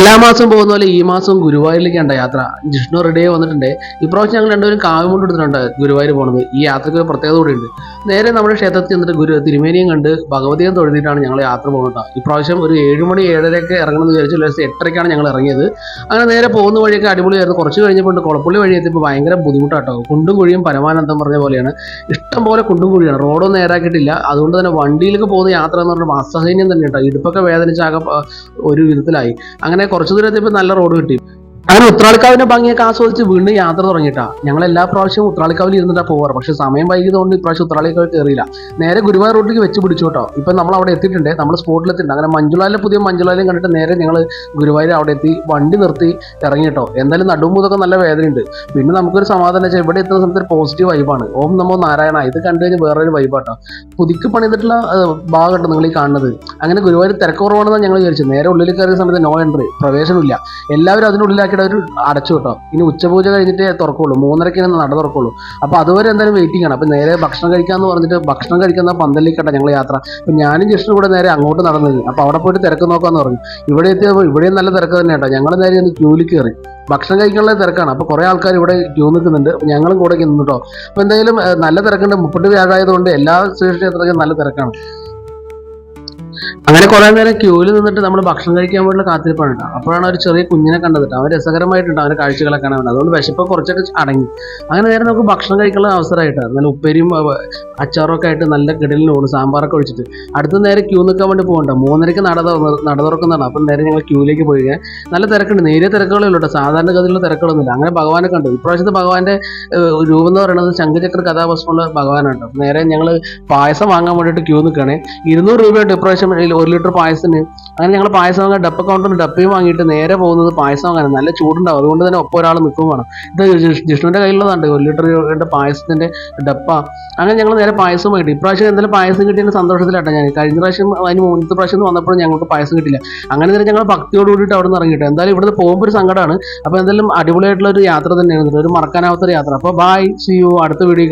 എല്ലാ മാസവും പോകുന്ന പോലെ ഈ മാസം ഉണ്ട യാത്ര. ജിഷ്ണു റെഡി ആയി വന്നിട്ടുണ്ട്. ഇപ്രാവശ്യം ഞങ്ങൾ രണ്ടുപേരും കാവുകൊണ്ട് എടുത്തിട്ടുണ്ട് ഗുരുവായൂർ പോകുന്നത് ഈ യാത്രയ്ക്ക് ഒരു പ്രത്യേകത ഉണ്ട് നേരെ നമ്മുടെ ക്ഷേത്രത്തിൽ ചെന്നിട്ട് ഗുരു തിരുമേനിയും കണ്ട് ഭഗവതിയും തൊഴുതിയിട്ടാണ് ഞങ്ങൾ യാത്ര പോകുന്നത് ഇപ്രാവശ്യം ഒരു ഏഴ് മണി ഏഴരയ്ക്ക് ഇറങ്ങണമെന്ന് വിചാരിച്ചു ലേശം എട്ടരയ്ക്കാണ് ഞങ്ങൾ ഇറങ്ങിയത്. അങ്ങനെ നേരെ പോകുന്ന വഴിയൊക്കെ അടിപൊളിയായിരുന്നു. കുറച്ച് കഴിഞ്ഞപ്പോൾ കുളപ്പള്ളി വഴി എത്തിയപ്പോൾ ഭയങ്കര ബുദ്ധിമുട്ടാട്ടോ. കുണ്ടും കുഴിയും പരമാനന്ദം പറഞ്ഞ പോലെയാണ്. ഇഷ്ടം പോലെ കുണ്ടും കുഴിയാണ്. റോഡൊന്നും നേരാക്കിയിട്ടില്ല. അതുകൊണ്ട് തന്നെ വണ്ടിയിലൊക്കെ പോകുന്ന യാത്ര എന്ന് പറഞ്ഞാൽ അസഹനീയം തന്നെ കേട്ടോ. ഇടുപ്പൊക്കെ വേദനിച്ചാകെ ഒരു വിധത്തിലായി. അങ്ങനെ കുറച്ച് ദൂരത്തിപ്പോൾ നല്ല റോഡ് കിട്ടി. അങ്ങനെ ഉത്രാളിക്കാവിന്റെ ഭംഗിയൊക്കെ ആസ്വദിച്ച് വീണ്ടും യാത്ര തുടങ്ങിയിട്ടാ. ഞങ്ങൾ എല്ലാ പ്രാവശ്യവും ഉത്രാളിക്കാവിൽ ഇരുന്നിട്ടാ പോവാറ്. പക്ഷെ സമയം വൈകിയതുകൊണ്ട് ഇപ്രാവശ്യം ഉത്രാളിക്കാവ് കയറിയില്ല നേരെ ഗുരുവായൂർ റോഡിലേക്ക് വെച്ച് പിടിച്ചു കേട്ടോ. ഇപ്പൊ നമ്മൾ അവിടെ എത്തിയിട്ടുണ്ട്. നമ്മൾ സ്പോട്ടിൽ എത്തിയിട്ടുണ്ട്. അങ്ങനെ മഞ്ജുളാലിലെ പുതിയ മഞ്ജുളാലയും കണ്ടിട്ട് നേരെ ഞങ്ങൾ ഗുരുവായൂർ അവിടെ എത്തി വണ്ടി നിർത്തി ഇറങ്ങി കേട്ടോ. എന്തായാലും നടുമുതൊക്കെ നല്ല വേദനയുണ്ട്. പിന്നെ നമുക്കൊരു സമാധാനം വെച്ചാൽ ഇവിടെ എത്തുന്ന സമയത്ത് പോസിറ്റീവ് വൈബാണ് ഓം നമോ നാരായണ. ഇത് കണ്ടു കഴിഞ്ഞാൽ വേറൊരു വൈബാട്ടോ പുതുക്കി പണിതിട്ടുള്ള ഭാഗമുണ്ട് നിങ്ങൾ ഈ കാണുന്നത്. അങ്ങനെ ഗുരുവായൂർ തിരക്കുറവാണെന്നാണ് ഞങ്ങൾ വിചാരിച്ചു നേരെ ഉള്ളിൽ കയറിയ സമയത്ത് നോ എൻട്രി പ്രവേശനമില്ല. എല്ലാവരും അതിനുള്ളിലാക്കിയിട്ട് ഒരു അടച്ചു കേട്ടോ. ഇനി ഉച്ചപൂജ കഴിഞ്ഞിട്ടേ തുറക്കുള്ളൂ. മൂന്നരയ്ക്ക് നട തുറക്കുള്ളൂ. അപ്പൊ അതുവരെ എന്തായാലും വെയിറ്റിംഗ് ആണ്. അപ്പൊ നേരെ ഭക്ഷണം കഴിക്കാന്ന് പറഞ്ഞിട്ട് ഭക്ഷണം കഴിക്കുന്ന പന്തലിക്കട്ടെ ഞങ്ങൾ യാത്ര. അപ്പൊ ഞാനും ജസ്റ്റ് കൂടെ നേരെ അങ്ങോട്ട് നടന്നത് അപ്പൊ അവിടെ പോയിട്ട് തിരക്ക് നോക്കാന്ന് പറഞ്ഞു. ഇവിടെ എത്തിയപ്പോൾ ഇവിടെയും നല്ല തിരക്ക് തന്നെ കേട്ടോ ഞങ്ങൾ നേരെ ഒന്ന് ക്യൂവിൽ കയറി ഭക്ഷണം കഴിക്കാനുള്ള തിരക്കാണ്. അപ്പൊ കുറെ ആൾക്കാർ ഇവിടെ ക്യൂ നിൽക്കുന്നുണ്ട്. ഞങ്ങളും കൂടെ നിന്നു കേട്ടോ. അപ്പൊ എന്തായാലും നല്ല തിരക്കുണ്ട്. മുപ്പട്ട് വ്യാഴായതുകൊണ്ട് എല്ലാ ക്ഷേത്രത്തിലും നല്ല തിരക്കാണ്. അങ്ങനെ കുറെ നേരം ക്യൂവിൽ നിന്നിട്ട് നമ്മൾ ഭക്ഷണം കഴിക്കാൻ വേണ്ടിയുള്ള കാത്തിരിപ്പാണ് കേട്ടോ. അപ്പോഴാണ് ഒരു ചെറിയ കുഞ്ഞിനെ കണ്ടത്. അവൻ രസകരമായിട്ടുണ്ട് അവന്റെ കാഴ്ചകളൊക്കെ കാണാൻ അതുകൊണ്ട് വിശപ്പ് കുറച്ചൊക്കെ അടങ്ങി. അങ്ങനെ നേരം നമുക്ക് ഭക്ഷണം കഴിക്കാനുള്ള അവസരമായിട്ട് നല്ല ഉപ്പേരിയും അച്ചാറൊക്കെ ആയിട്ട് നല്ല കിടലിനോട് സാമ്പാറൊക്കെ ഒഴിച്ചിട്ട്. അടുത്ത നേരം ക്യൂ നിൽക്കാൻ വേണ്ടി പോകണ്ട മൂന്നരയ്ക്ക് നട നട തുറക്കുന്നതാണ്. അപ്പം നേരെ ഞങ്ങൾ ക്യൂവിലേക്ക് പോയി നല്ല തിരക്കുണ്ട്. നേരിയ തിരക്കുകളേ ഉള്ളൂ കേട്ടോ. സാധാരണ ഗതിയിലുള്ള തിരക്കുകളൊന്നുമില്ല. അങ്ങനെ ഭഗവാനെ കണ്ടു. ഇപ്രാവശ്യത്തെ ഭഗവാന്റെ രൂപം എന്ന് പറയുന്നത് ശംഖചക്ര കഥാപുസ്തകമുള്ള ഭഗവാനാണ് നേരെ ഞങ്ങൾ പായസം വാങ്ങാൻ വേണ്ടിയിട്ട് ക്യൂ നിൽക്കുകയാണ്. ഇരുന്നൂറ് രൂപയുണ്ട് ഇപ്രാവശ്യം. ഒരു ലിറ്റർ പായസത്തിന്. അങ്ങനെ ഞങ്ങൾ പായസം വാങ്ങാൻ ഡപ്പ കൗണ്ടറിൽ ഡപ്പയും വാങ്ങിയിട്ട് നേരെ പോകുന്നത് പായസം വാങ്ങാൻ നല്ല ചൂടുണ്ടാവും. അതുകൊണ്ട് തന്നെ ഒപ്പം ഒരാൾ നിൽക്കും വേണം. ഇത് ജിഷ്ണുവിന്റെ കയ്യിലുള്ളതാണ്. ഒരു ലിറ്റർ പായസത്തിന്റെ ഡപ്പ. അങ്ങനെ ഞങ്ങൾ നേരെ പായസം കിട്ടി ഇപ്രാവശ്യം എന്തായാലും പായസം കിട്ടിയതിന് സന്തോഷത്തിലാട്ടെ ഞാൻ. കഴിഞ്ഞ പ്രാവശ്യം അതിന് മുന്നത്തെ പ്രാവശ്യം വന്നപ്പോൾ ഞങ്ങൾക്ക് പായസം കിട്ടില്ല അങ്ങനെ തന്നെ ഞങ്ങൾ ഭക്തിയോട് കൂടിയിട്ട് അവിടെ നിന്ന് ഇറങ്ങിയിട്ട്. എന്തായാലും ഇവിടുന്ന് പോകുമ്പോൾ ഒരു സങ്കടമാണ് അപ്പോൾ എന്തായാലും അടിപൊളിയായിട്ടുള്ള ഒരു യാത്ര തന്നെയാണ് ഒരു മറക്കാനാവാത്ത യാത്ര. അപ്പോൾ ബൈ സി യു അടുത്ത വീഡിയോ